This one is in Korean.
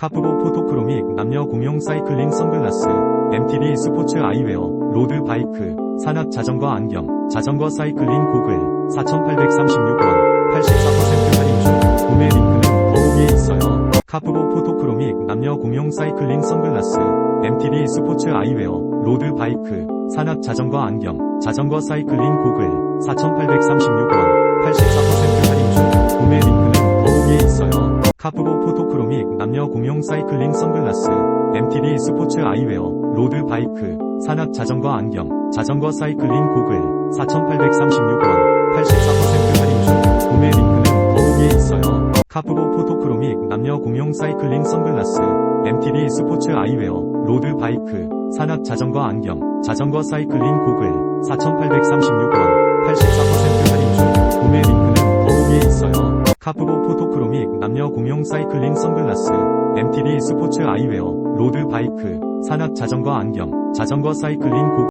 카프보 포토크로믹 남녀 공용 사이클링 선글라스, MTB 스포츠 아이웨어, 로드 바이크, 산악 자전거 안경, 자전거 사이클링 고글, 4,836원, 84% 할인 중, 구매 링크는 더보기에 있어요. 카프보 포토크로믹 남녀 공용 사이클링 선글라스, MTB 스포츠 아이웨어, 로드 바이크, 산악 자전거 안경, 자전거 사이클링 고글, 4,836원, 84% 할인 중, 구매 링크는 더보기에 있어요. 카프보 포토 크로믹 남녀 공용 사이클링 선글라스, MTB 스포츠 아이웨어, 로드 바이크, 산악 자전거 안경, 자전거 사이클링 고글, 4,836원, 84% 할인 중, 구매 링크는 더보기에 있어요. 카프보 포토크로믹 남녀 공용 사이클링 선글라스, MTB 스포츠 아이웨어, 로드 바이크, 산악 자전거 안경, 자전거 사이클링 고글, 4,836원, 84% 할인 중, 구매 링크는 더보기에 있어요. 카프보 포토크로믹 남녀 공용 사이클링 선글라스, MTB 스포츠 아이웨어, 로드 바이크, 산악 자전거 안경, 자전거 사이클링 고글,